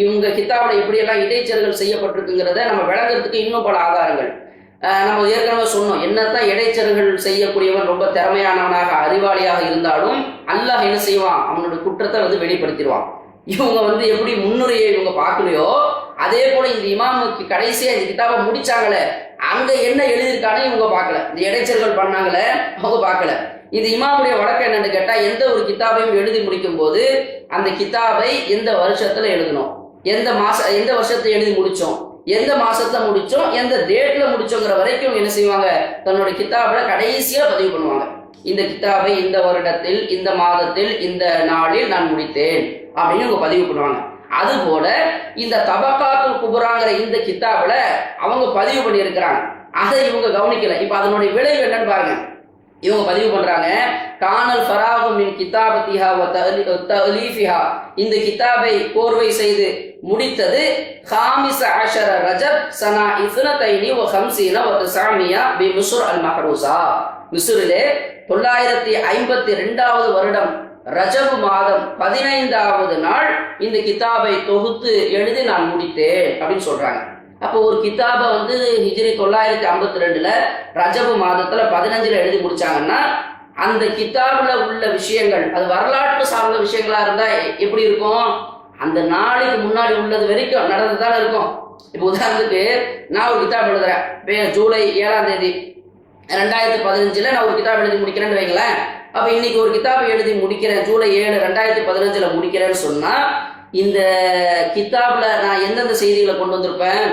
இவங்க கித்தாபில் எப்படியெல்லாம் இடைச்சல்கள் செய்யப்பட்டிருக்குங்கிறத நம்ம விளங்குறதுக்கு இன்னும் பல ஆதாரங்கள். நம்ம ஏற்கனவே சொன்னோம் என்னத்தான் இடைச்சல்கள் செய்யக்கூடியவன் ரொம்ப திறமையானவனாக அறிவாளியாக இருந்தாலும் அல்லாஹ் என்ன செய்வான்? அவனோட குற்றத்தை வந்து வெளிப்படுத்திடுவான். இவங்க வந்து எப்படி முன்னுரையை இவங்க பார்க்கலையோ அதே போல இந்த இமாமுக்கு கடைசியா இந்த கிட்டாவை முடிச்சாங்களே அங்க என்ன எழுதியிருக்கானே இவங்க பார்க்கல. இந்த இடைச்சல்கள் பண்ணாங்களே அவங்க பார்க்கல. இது இமாமுடைய வழக்கம் என்னன்னு கேட்டால் எந்த ஒரு கிதாபையும் எழுதி முடிக்கும் போது அந்த கிதாபை எந்த வருஷத்தில் எழுதணும்? எந்த மாச எந்த வருஷத்தை எழுதி முடித்தோம் எந்த மாசத்தை முடிச்சோம்? எந்த டேட்ல முடிச்சோங்கிற வரைக்கும் என்ன செய்வாங்க? தன்னோட கிதாபுல கடைசியா பதிவு பண்ணுவாங்க. இந்த கிதாபை இந்த வருடத்தில் இந்த மாதத்தில் இந்த நாளில் நான் முடித்தேன் அப்படின்னு அவங்க பதிவு பண்ணுவாங்க. அதுபோல இந்த தபக்காத்து குபுராங்கிற இந்த கித்தாபில் அவங்க பதிவு பண்ணியிருக்கிறாங்க. அதை இவங்க கவனிக்கல. இப்போ அதனுடைய விளைவு என்னன்னு பாருங்க. இவங்க பதிவு பண்றாங்க கானல் ஃபராகு மின் கிதாபத்திஹா வ தலீஃபிஹா இந்த கிதாபை கோர்வை செய்து முடித்தது ஹாமிஸ் அஷர ரஜப் சனா இஸ்னதைனி ஓ ஹம்சீன வ சாமியா பி மிஸ்ர் அல் மஹரூசா மிசுரிலே தொள்ளாயிரத்தி ஐம்பத்தி ரெண்டாவது வருடம் ரஜபு மாதம் பதினைந்தாவது நாள் இந்த கிதாபை தொகுத்து எழுதி நான் முடித்தேன் அப்படின்னு சொல்றாங்க. அப்போ ஒரு கிதாபை வந்து ஹிஜ்ரி தொள்ளாயிரத்தி ஐம்பத்தி ரெண்டுல ரஜபு மாதத்துல பதினஞ்சுல எழுதி முடிச்சாங்கன்னா அந்த கிதாபில் உள்ள விஷயங்கள் அது வரலாற்று சார்ந்த விஷயங்களா இருந்தா எப்படி இருக்கும்? அந்த நாளைக்கு முன்னாடி உள்ளது வரைக்கும் நடந்துதானே இருக்கும். இப்போ உதாரணத்துக்கு நான் ஒரு கிதாப் எழுதுறேன். ஜூலை ஏழாம் தேதி ரெண்டாயிரத்தி பதினஞ்சுல நான் ஒரு கிதாப் எழுதி முடிக்கிறேன்னு வைங்களேன். அப்போ இன்னைக்கு ஒரு கிதாப் எழுதி முடிக்கிறேன் ஜூலை ஏழு ரெண்டாயிரத்தி பதினஞ்சுல முடிக்கிறேன்னு சொன்னா இந்த கித்தாப்ல நான் எந்தெந்த செய்திகளை கொண்டு வந்திருப்பேன்?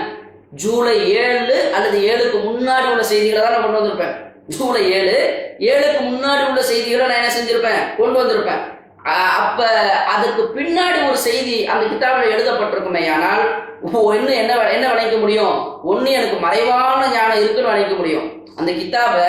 ஜூலை ஏழு அல்லது ஏழுக்கு முன்னாடி உள்ள செய்திகளை தான் நான் கொண்டு வந்திருப்பேன். ஜூலை ஏழு ஏழுக்கு முன்னாடி உள்ள செய்திகளை நான் என்ன செஞ்சிருப்பேன்? கொண்டு வந்திருப்பேன். அப்ப அதுக்கு பின்னாடி ஒரு செய்தி அந்த கிதாபில் எழுதப்பட்டிருக்குமே ஆனால் ஒன்று என்ன என்ன வளைக்க முடியும்? ஒன்று எனக்கு மறைவான ஞானம் இருக்குன்னு வளைக்க முடியும். அந்த கிதாபை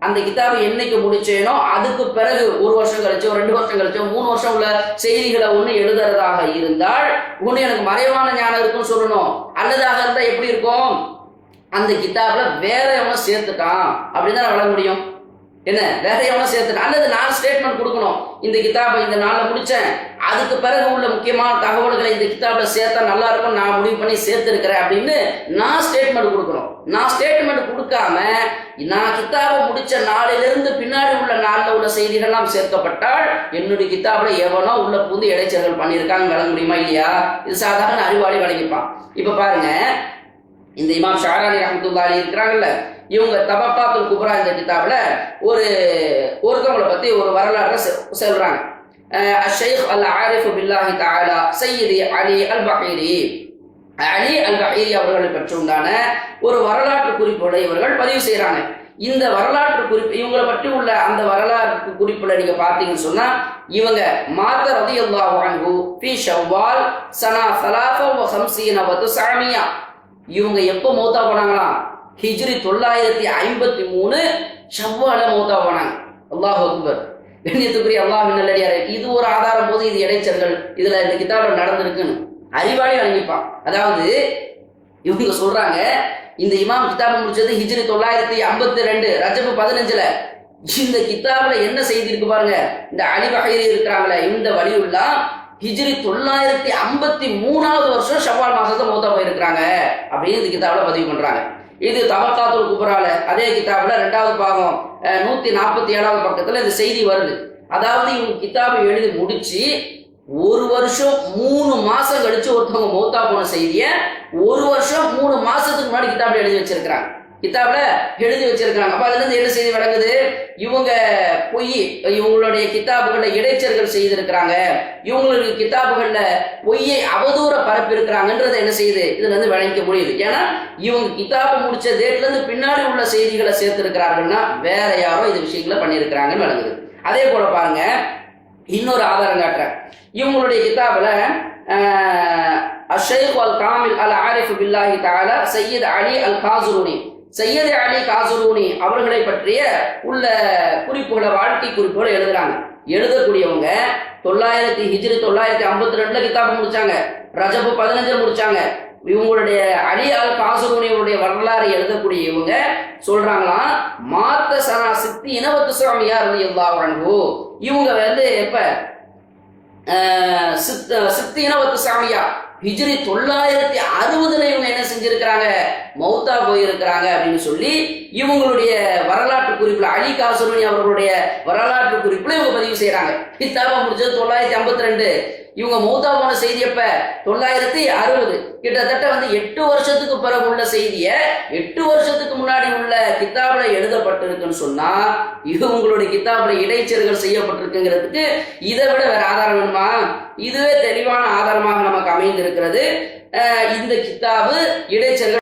அந்த கிதாபை என்னைக்கு முடிச்சேனோ அதுக்கு பிறகு ஒரு வருஷம் கழிச்சோ ரெண்டு வருஷம் கழிச்சோ மூணு வருஷம் உள்ள செய்திகளை ஒன்று எழுதுறதாக இருந்தால் ஒன்று எனக்கு மறைவான ஞானம் இருக்குன்னு சொல்லணும். அல்லதாக இருந்தால் எப்படி இருக்கும்? அந்த கிதாபில் வேற எவனும் சேர்த்துட்டான். அப்படின்னு தான் வழங்க முடியும். என்ன வேற எவனோ சேர்த்துட்டு அல்லது நான் ஸ்டேட்மெண்ட் கொடுக்கணும். இந்த கிதாபை இந்த நாளில் முடித்தேன் அதுக்கு பிறகு உள்ள முக்கியமான தகவல்களை இந்த கிதாபில் சேர்த்தா நல்லா இருக்கும் நான் முடிவு பண்ணி சேர்த்துருக்கிறேன் அப்படின்னு நான் ஸ்டேட்மெண்ட் கொடுக்கணும். நான் ஸ்டேட்மெண்ட் கொடுக்காம நான் கிதாபை முடிச்ச நாளிலிருந்து பின்னாடி உள்ள நாளில் உள்ள செய்திகள்லாம் சேர்க்கப்பட்டால் என்னுடைய கிதாப்ல எவனோ உள்ள புது இடைச்சல்கள் பண்ணியிருக்காங்க வழங்க முடியுமா இல்லையா? இது சாதாரண அறிவாளி வழங்கிப்பான் இப்போ பாருங்க இந்த இமாம் ஷாரானி ரஹமத்துல்லாஹி இருக்கிறாங்கல்ல இவங்க தபக்காத்துல் குப்ரா இந்த கிதாபில் ஒரு ஒருத்தவங்களை பத்தி ஒரு வரலாறு சொல்கிறாங்க அஷைக் அல் ஆரிஃப் பில்லாஹி தஆலா சையதி அலி அல் பஹீரி அலி அல் பஹீரி அவர்களை பற்றி உண்டான ஒரு வரலாற்று குறிப்போட இவர்கள் பதிவு செய்கிறாங்க இந்த வரலாற்று குறிப்பு இவங்களை பற்றி உள்ள அந்த வரலாற்று குறிப்புல நீங்க பார்த்தீங்கன்னு சொன்னா இவங்க மாத்த ரலியல்லாஹு வாங்கு பி ஷவ்வால் சனா சலாஃபா வ ஹம்ஸீன வ துஸ்ஆமியா இவங்க எப்போ மௌத்தா போனாங்களாம் ஹிஜ்ரி தொள்ளாயிரத்தி ஐம்பத்தி மூணு ஷவ்வால மௌத்தா போனாங்க. அல்லாஹ் அக்பர். கண்ணியத்துக்குரிய அல்லாஹ் நல்லடியாரே இது ஒரு ஆதாரம் போது இது இடைச்சல்கள். இதுல இந்த கிதாபுல நடந்திருக்குன்னு. அறிவாளி வழங்கிப்பான் அதாவது இவங்க சொல்றாங்க? இந்த இமாம் கிதாபு முடிச்சது ஹிஜ்ரி தொள்ளாயிரத்தி ஐம்பத்தி ரெண்டு ரஜபு பதினஞ்சுல. இந்த கிதாபுல என்ன செய்திருக்கு பாருங்க? இந்த அலி இருக்கிறாங்களே இந்த வழியுள்ளா ஹிஜ்ரி தொள்ளாயிரத்தி ஐம்பத்தி மூணாவது வருஷம் ஷவ்வால் மாசத்தை மௌத்தா போயிருக்கிறாங்க. அப்படின்னு இந்த கிதாபில் பதிவு பண்றாங்க. இது தபக்காத்துல் குபரால அதே கிதாபில் ரெண்டாவது பாகம் நூற்றி நூத்தி நாற்பத்தி ஏழாவது பக்கத்துல இந்த செய்தி வருது. அதாவது இவங்க கிதாபை எழுதி முடிச்சு ஒரு வருஷம் மூணு மாசம் கழிச்சு ஒருத்தவங்க மௌத்தா போன செய்திய ஒரு வருஷம் மூணு மாசத்துக்கு முன்னாடி கிதாபில் எழுதி வச்சிருக்கிறாங்க. கித்தாப்ல எழுதி வச்சிருக்காங்க அப்ப அதுல இருந்து என்ன செய்தி வழங்குது? இவங்க பொய் இவங்களுடைய கிதாபுகள்ல இடைச்சல்கள் செய்திருக்கிறாங்க. இவங்களுக்கு கித்தாபுகள்ல பொய்யை அவதூற பரப்பி இருக்கிறாங்கன்றதை என்ன செய்யுது? இதுல இருந்து விளங்கிக்க முடியுது. ஏன்னா இவங்க கித்தாப்பு முடிச்ச டேட்ல இருந்து பின்னாடி உள்ள செய்திகளை சேர்த்திருக்கிறார்கள்னா வேற யாரோ இது விஷயங்களை பண்ணியிருக்கிறாங்கன்னு விளங்குது. அதே போல பாருங்க இன்னொரு ஆதாரம் காட்டுறேன். இவங்களுடைய கிதாபுல அஷேக் அல் காமில் அல் ஆரிஃப் பில்லாஹி தாலா சையீத் அலி அல் காசுருனி சையத் அலி காசுரூனி அவர்களை பற்றிய உள்ள குறிப்புகளை வாழ்க்கை குறிப்புகளை எழுதுறாங்க. எழுதக்கூடியவங்க தொள்ளாயிரத்தி ஹிஜ்ரி தொள்ளாயிரத்தி ஐம்பத்தி ரெண்டுல கிதாபு முடிச்சாங்க. ரஜப்பு பதினஞ்சு முடிச்சாங்க. இவங்களுடைய அலியால் அல் காசுரூனியுடைய வரலாறு எழுதக்கூடிய இவங்க சொல்றாங்களாம் மாத்த சனா சித்தி இனவத்து சுவாமியார் எல்லா வழங்கு இவங்க வந்து எப்ப? சித்த சித் இனவத்து சாமியா ஹிஜ்ரி தொள்ளாயிரத்தி அறுபதுல இவங்க என்ன செஞ்சிருக்கிறாங்க? மௌத்தா போயிருக்கிறாங்க அப்படின்னு சொல்லி இவங்களுடைய வரலாற்று குறிப்பில் அலி காசுமணி அவர்களுடைய வரலாற்று குறிப்பில் இவங்க பதிவு செய்கிறாங்க கித்தாபா முடிஞ்சது தொள்ளாயிரத்தி ஐம்பத்தி ரெண்டு இவங்க மௌத்தா போன செய்தி எப்ப? தொள்ளாயிரத்தி அறுபது. கிட்டத்தட்ட வந்து எட்டு வருஷத்துக்கு பிறகு உள்ள செய்திய எட்டு வருஷத்துக்கு முன்னாடி உள்ள கித்தாபுல எழுதப்பட்டிருக்குன்னு சொன்னா இது உங்களுடைய கித்தாபுல இடைச்சல்கள் செய்யப்பட்டிருக்குங்கிறதுக்கு இதை விட வேற ஆதாரம் வேணுமா? இதுவே தெளிவான ஆதாரமாக நமக்கு அமைந்திருக்கிறது. இந்த கித்தாபு இடைச்சல்கள்